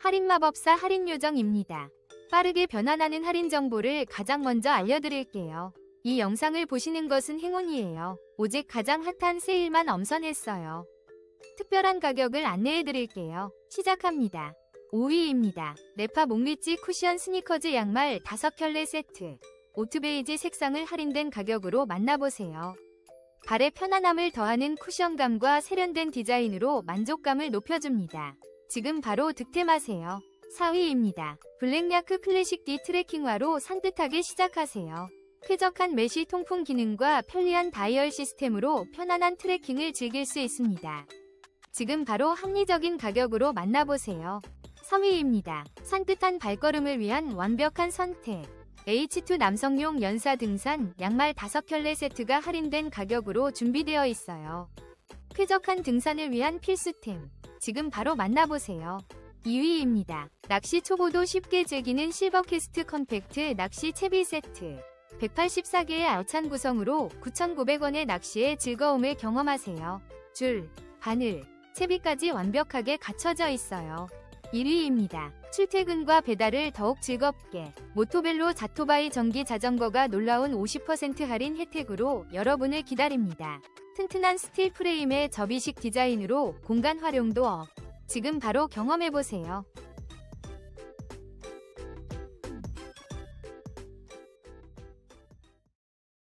할인마법사 할인요정입니다. 빠르게 변환하는 할인 정보를 가장 먼저 알려드릴게요. 이 영상을 보시는 것은 행운이에요. 오직 가장 핫한 세일만 엄선했어요. 특별한 가격을 안내해드릴게요. 시작합니다. 5위입니다. 레파 목리지 쿠션 스니커즈 양말 5켤레 세트. 오트베이지 색상을 할인된 가격으로 만나보세요. 발의 편안함을 더하는 쿠션감과 세련된 디자인으로 만족감을 높여줍니다. 지금 바로 득템하세요. 4위입니다. 블랙야크 클래식 D 트래킹화로 산뜻하게 시작하세요. 쾌적한 메쉬 통풍 기능과 편리한 다이얼 시스템으로 편안한 트래킹을 즐길 수 있습니다. 지금 바로 합리적인 가격으로 만나보세요. 3위입니다. 산뜻한 발걸음을 위한 완벽한 선택. H2 남성용 연사 등산 양말 5켤레 세트가 할인된 가격으로 준비되어 있어요. 쾌적한 등산을 위한 필수템. 지금 바로 만나보세요. 2위입니다. 낚시 초보도 쉽게 즐기는 실버캐스트 컴팩트 낚시 채비 세트. 184개의 알찬 구성으로 9,900원의 낚시의 즐거움을 경험하세요. 줄, 바늘, 채비까지 완벽하게 갖춰져 있어요. 1위입니다. 출퇴근과 배달을 더욱 즐겁게 모토벨로 자토바이 전기 자전거가 놀라운 50% 할인 혜택으로 여러분을 기다립니다. 튼튼한 스틸 프레임의 접이식 디자인으로 공간 활용도 업. 지금 바로 경험해보세요.